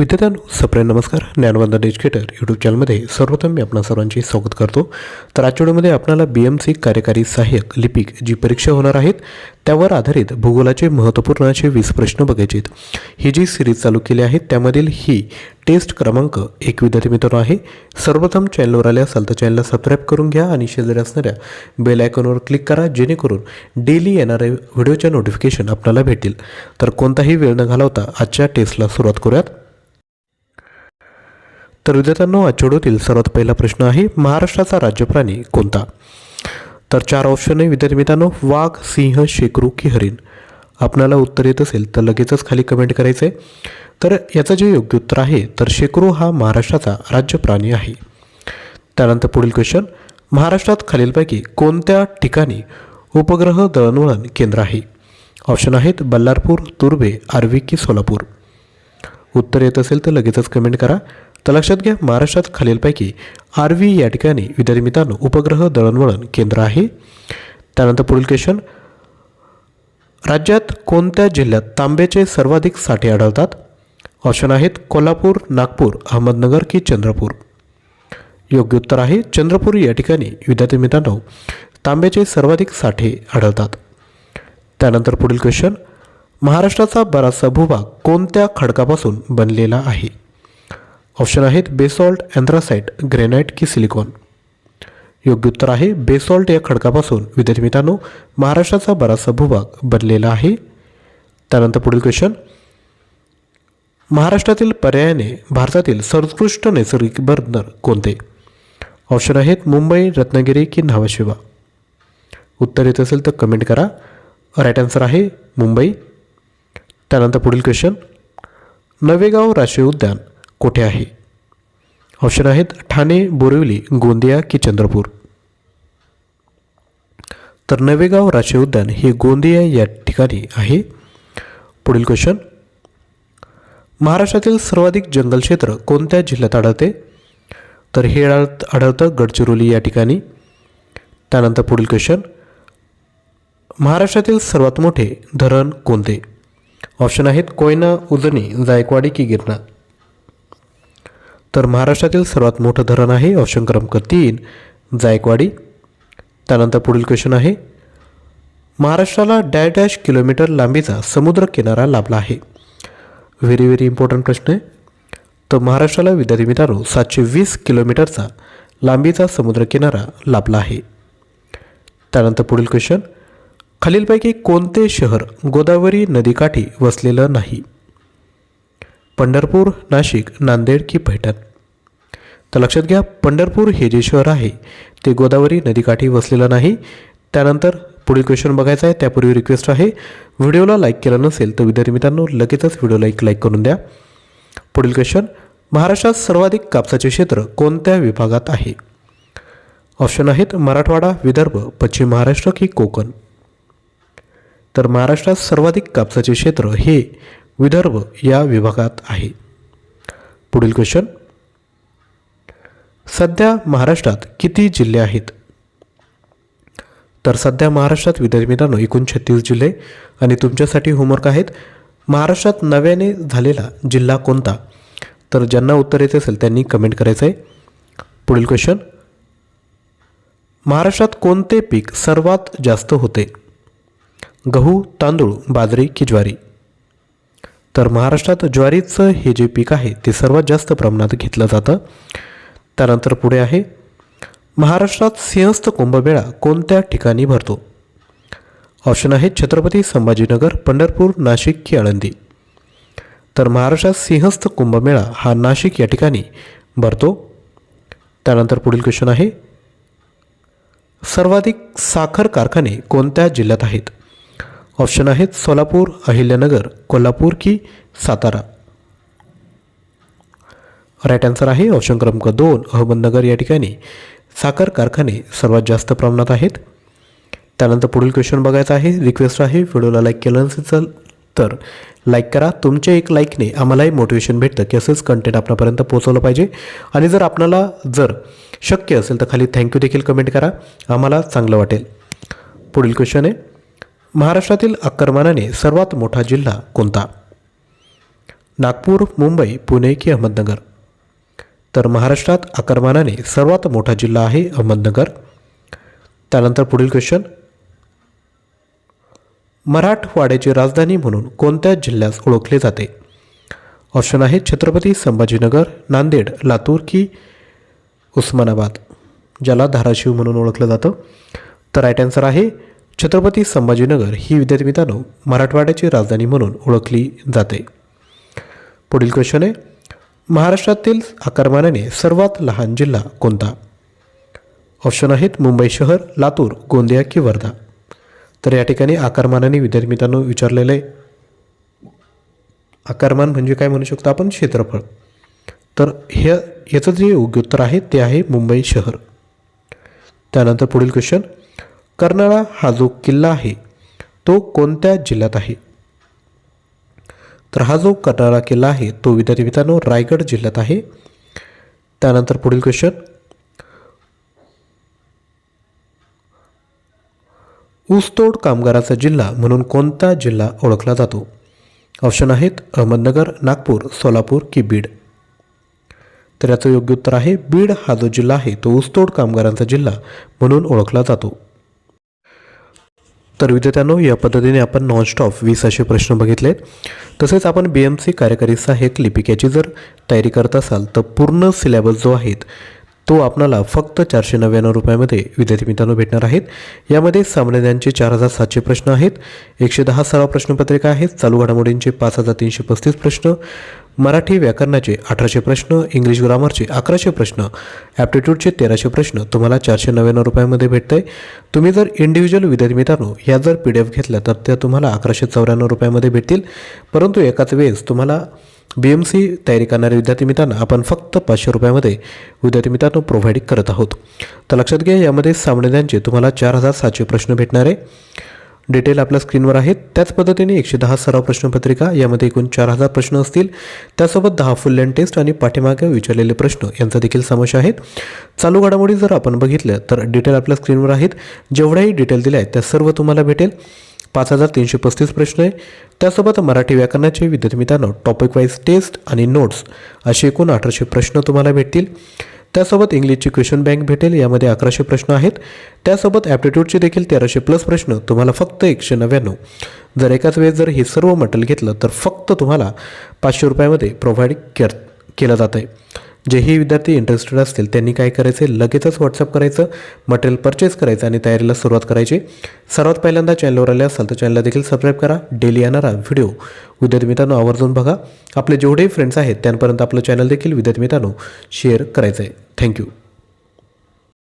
विद्यार्थ्यांनो सप्रे नमस्कार. ज्ञानवंदन educator YouTube चॅनलमध्ये सर्वप्रथम मी आपणा सर्वांचे स्वागत करतो. तर आजच्या व्हिडिओमध्ये आपल्याला बी एम सी कार्यकारी सहाय्यक लिपिक जी परीक्षा होणार आहेत त्यावर आधारित भूगोलाचे महत्त्वपूर्ण असे वीस प्रश्न बघायचे आहेत. ही जी सिरीज चालू केली आहे त्यामधील ही टेस्ट क्रमांक एक विद्यार्थी मित्रांनो आहे. सर्वप्रथम चॅनलवर आले असाल तर चॅनलला सबस्क्राईब करून घ्या आणि शेजारी असणाऱ्या बेल आयकॉनवर क्लिक करा जेणेकरून डेली येणारे व्हिडिओच्या नोटिफिकेशन आपल्याला भेटतील. तर कोणताही वेळ न घालवता आजच्या टेस्टला सुरुवात करूयात. तर विद्यार्थ्यांनो आठवड्यातील सर्वात पहिला प्रश्न आहे महाराष्ट्राचा राज्यप्राणी कोणता? तर चार ऑप्शन आहे विद्यार्थी मित्रांनो वाघ सिंह शेकरू की हरिण? आपणाला उत्तर येत असेल तर लगेचच खाली कमेंट करायचं आहे तर याचं जे योग्य उत्तर आहे तर शेकरू हा महाराष्ट्राचा राज्य प्राणी आहे. त्यानंतर पुढील क्वेश्चन महाराष्ट्रात खालीलपैकी कोणत्या ठिकाणी उपग्रह दळणवळण केंद्र आहे? ऑप्शन आहेत बल्लारपूर तुर्बे आर्वी की सोलापूर. उत्तर येत असेल तर लगेचच कमेंट करा. तर लक्षात घ्या महाराष्ट्रात खालीलपैकी आर व्ही या ठिकाणी विद्यार्थी मित्रांनो उपग्रह दळणवळण केंद्र आहे. त्यानंतर पुढील क्वेश्चन राज्यात कोणत्या जिल्ह्यात तांब्याचे सर्वाधिक साठे आढळतात? ऑप्शन आहेत कोल्हापूर नागपूर अहमदनगर की चंद्रपूर. योग्य उत्तर आहे चंद्रपूर या ठिकाणी विद्यार्थी मित्रांनो तांब्याचे सर्वाधिक साठे आढळतात. त्यानंतर पुढील क्वेश्चन महाराष्ट्राचा बराचसा भूभाग कोणत्या खडकापासून बनलेला आहे? ऑप्शन आहेत बेसॉल्ट अँथ्रासाईट ग्रेनाईट की सिलिकॉन योग्य उत्तर आहे बेसॉल्ट या खडकापासून. विद्यार्थी मित्रांनो महाराष्ट्राचा बराचसा भूभाग बनलेला आहे. त्यानंतर पुढील क्वेश्चन महाराष्ट्रातील पर्यायाने भारतातील सर्वोत्कृष्ट नैसर्गिक बर्नर कोणते? ऑप्शन आहेत मुंबई रत्नागिरी की न्हावाशिवा उत्तर येत असेल तर कमेंट करा. राईट आन्सर आहे मुंबई. त्यानंतर पुढील क्वेश्चन नवेगाव राष्ट्रीय उद्यान. कोठे आहे? ऑप्शन आहेत ठाणे बोरिवली गोंदिया की चंद्रपूर. तर नवेगाव राष्ट्रीय उद्यान हे गोंदिया या ठिकाणी आहे. पुढील क्वेश्चन महाराष्ट्रातील सर्वाधिक जंगल क्षेत्र कोणत्या जिल्ह्यात आढळते? तर हे आढळतं गडचिरोली या ठिकाणी. त्यानंतर पुढील क्वेश्चन महाराष्ट्रातील सर्वात मोठे धरण कोणते? ऑप्शन आहेत कोयना उजनी जायकवाडी की गिरणा तर महाराष्ट्रातील सर्वात मोठं धरण आहे ऑप्शन क्रमांक तीन जायकवाडी. त्यानंतर पुढील क्वेश्चन आहे महाराष्ट्राला डॅश डॅश किलोमीटर लांबीचा समुद्र किनारा लाभला आहे. व्हेरी व्हेरी इम्पॉर्टंट प्रश्न आहे. तर महाराष्ट्राला विद्यार्थी मित्रांनो सातशे वीस किलोमीटरचा लांबीचा समुद्र किनारा लाभला आहे. त्यानंतर पुढील क्वेश्चन खालीलपैकी कोणते शहर गोदावरी नदीकाठी वसलेलं नाही? पंढरपूर नाशिक नांदेड की पैठण. तर लक्षात घ्या पंढरपूर हे जे शहर आहे ते गोदावरी नदीकाठी वसलेलं नाही. त्यानंतर पुढील क्वेश्चन बघायचा आहे त्यापूर्वी रिक्वेस्ट आहे व्हिडिओला लाईक केलं नसेल तर विद्यार्थी मित्रांनो लगेचच व्हिडिओला एक लाईक करून द्या. पुढील क्वेश्चन महाराष्ट्रात सर्वाधिक कापसाचे क्षेत्र कोणत्या विभागात आहे? ऑप्शन आहेत मराठवाडा विदर्भ पश्चिम महाराष्ट्र की कोकण. तर महाराष्ट्रात सर्वाधिक कापसाचे क्षेत्र हे विदर्भ या विभागात आहे. पुढील क्वेश्चन सध्या महाराष्ट्रात किती जिल्हे आहेत? तर सध्या महाराष्ट्रात विद्यार्थी मित्रांनो एकूण छत्तीस जिल्हे आणि तुमच्यासाठी होमवर्क आहेत. महाराष्ट्रात नव्याने झालेला जिल्हा कोणता? तर ज्यांना उत्तर येत असेल त्यांनी कमेंट करायचं आहे. पुढील क्वेश्चन महाराष्ट्रात कोणते पीक सर्वात जास्त होते? गहू तांदूळ बाजरी की ज्वारी तर महाराष्ट्रात ज्वारीचं हे जे पीक आहे ते सर्वात जास्त प्रमाणात घेतलं जातं. त्यानंतर पुढे आहे महाराष्ट्रात सिंहस्थ कुंभमेळा कोणत्या ठिकाणी भरतो? ऑप्शन आहे छत्रपती संभाजीनगर पंढरपूर नाशिक की आळंदी. तर महाराष्ट्रात सिंहस्थ कुंभमेळा हा नाशिक या ठिकाणी भरतो. त्यानंतर पुढील क्वेश्चन आहे सर्वाधिक साखर कारखाने कोणत्या जिल्ह्यात आहेत? ऑप्शन आहेत सोलापूर अहिल्यानगर कोल्हापूर की सातारा. राईट आन्सर आहे ऑप्शन क्रमांक दोन अहमदनगर या ठिकाणी. साखर कारखाने सर्वात जास्त प्रमाणात आहेत. त्यानंतर पुढील क्वेश्चन बघायचा आहे. रिक्वेस्ट आहे व्हिडिओला लाईक केलं नसेल तर लाईक करा. तुमच्या एक लाईकने आम्हालाही मोटिवेशन भेटतं की असंच कंटेंट आपणापर्यंत पोहोचवलं पाहिजे. आणि जर आपणाला जर शक्य असेल तर खाली थँक्यू देखील कमेंट करा. आम्हाला चांगलं वाटेल. पुढील क्वेश्चन आहे महाराष्ट्रातील आक्रमणाने सर्वात मोठा जिल्हा कोणता? नागपूर मुंबई पुणे की अहमदनगर? तर महाराष्ट्रात आकारमानाने सर्वात मोठा जिल्हा आहे अहमदनगर. त्यानंतर पुढील क्वेश्चन मराठवाड्याची राजधानी म्हणून कोणत्या जिल्ह्यास ओळखले जाते? ऑप्शन आहे छत्रपती संभाजीनगर नांदेड लातूर की उस्मानाबाद ज्याला धाराशिव म्हणून ओळखलं जातं. तर राईट आन्सर आहे छत्रपती संभाजीनगर ही विद्यार्थी मित्रांनो मराठवाड्याची राजधानी म्हणून ओळखली जाते. पुढील क्वेश्चन आहे महाराष्ट्रातील आकारमानाने सर्वात लहान जिल्हा कोणता? ऑप्शन आहेत मुंबई शहर लातूर गोंदिया की वर्धा. तर या ठिकाणी आकारमानाने विद्यार्थी मित्रांनो विचारलेलं आहे. आकारमान म्हणजे काय म्हणू शकतो आपण? क्षेत्रफळ. तर हे याचं जे योग्य उत्तर आहे ते आहे मुंबई शहर. त्यानंतर पुढील क्वेश्चन कर्नाळा हा जो किल्ला आहे तो कोणत्या जिल्ह्यात आहे? तर हा जो कर्नाळा किल्ला आहे तो विद्यार्थी मित्रांनो रायगड जिल्ह्यात आहे. त्यानंतर पुढील क्वेश्चन ऊसतोड कामगाराचा जिल्हा म्हणून कोणता जिल्हा ओळखला जातो? ऑप्शन आहेत अहमदनगर नागपूर सोलापूर की बीड. तर याचं योग्य उत्तर आहे बीड हा जो जिल्हा आहे तो ऊसतोड कामगारांचा जिल्हा म्हणून ओळखला जातो. तर विद्यार्थ्यांनो या पद्धतीने आपण नॉनस्टॉप वीस असे प्रश्न बघितले तसेच आपण बी एम सी कार्यकारी सहाय्यक लिपिकाची जर तयारी करत असाल तर पूर्ण सिलेबस जो आहे तो आपणाला फक्त चारशे नव्याण्णव रुपयामध्ये विद्यार्थी मित्रांनो भेटणार आहेत. यामध्ये सामान्य ज्ञानचे चार हजार सातशे प्रश्न आहेत एकशे दहा सराव प्रश्नपत्रिका आहेत चालू घडामोडींचे पाच हजार तीनशे पस्तीस प्रश्न मराठी व्याकरणाचे अठराशे प्रश्न इंग्लिश ग्रामरचे अकराशे प्रश्न ॲप्टिट्यूडचे तेराशे प्रश्न तुम्हाला चारशे नव्याण्णव रुपयामध्ये भेटत आहे तुम्ही जर इंडिव्हिज्युअल विद्यार्थी मित्रांनो या जर पी डी एफ घेतल्या तर त्या तुम्हाला अकराशे चौऱ्याण्णव रुपयामध्ये भेटतील. परंतु एकाच वेळेस तुम्हाला बी एम सी तयारी करणारे विद्यार्थी मित्रांना आपण फक्त पाचशे रुपयामध्ये विद्यार्थी मित्रांनो प्रोव्हाइड करत आहोत. तर लक्षात घ्या यामध्ये सामान्यांचे तुम्हाला चार हजार सातशे प्रश्न भेटणार आहे. डिटेल आपल्या स्क्रीनवर आहेत. त्याच पद्धतीने एकशे दहा सराव प्रश्नपत्रिका यामध्ये एकूण चार हजार प्रश्न असतील. त्यासोबत दहा फुल लेन टेस्ट आणि पाठीमागे विचारलेले प्रश्न यांचा देखील समावेश आहे. चालू घडामोडी जर आपण बघितलं तर डिटेल आपल्या स्क्रीनवर आहेत. जेवढ्याही डिटेल दिल्या आहेत त्या सर्व तुम्हाला भेटेल. पाच हजार तीनशे पस्तीस प्रश्न आहे. त्यासोबत मराठी व्याकरणाचे विद्यार्थी मित्रांनो टॉपिक वाईज टेस्ट आणि नोट्स असे एकूण अठराशे प्रश्न तुम्हाला भेटतील. त्यासोबत इंग्लिशची क्वेश्चन बँक भेटेल यामध्ये अकराशे प्रश्न आहेत. त्यासोबत ॲप्टिट्यूडचे देखील तेराशे प्लस प्रश्न तुम्हाला फक्त एकशे नव्याण्णव. जर एकाच वेळेस जर हे सर्व मटेरियल घेतलं तर फक्त तुम्हाला पाचशे रुपयामध्ये प्रोव्हाइड केलं जात आहे जेही विद्यार्थी इंटरेस्टेड असतील त्यांनी काय करायचं? आहे लगेचच व्हॉट्सअप करायचं मटेरियल परचेस करायचं आणि तयारीला सुरुवात करायची. सर्वात पहिल्यांदा चॅनलवर आले असाल तर चॅनलला देखील सबस्क्राईब करा. डेली येणारा व्हिडिओ विद्यार्थी मित्रांनो आवर्जून बघा. आपले जेवढेही फ्रेंड्स आहेत त्यांपर्यंत आपलं चॅनल देखील विद्यार्थी मित्रांनो शेअर करायचं आहे थँक्यू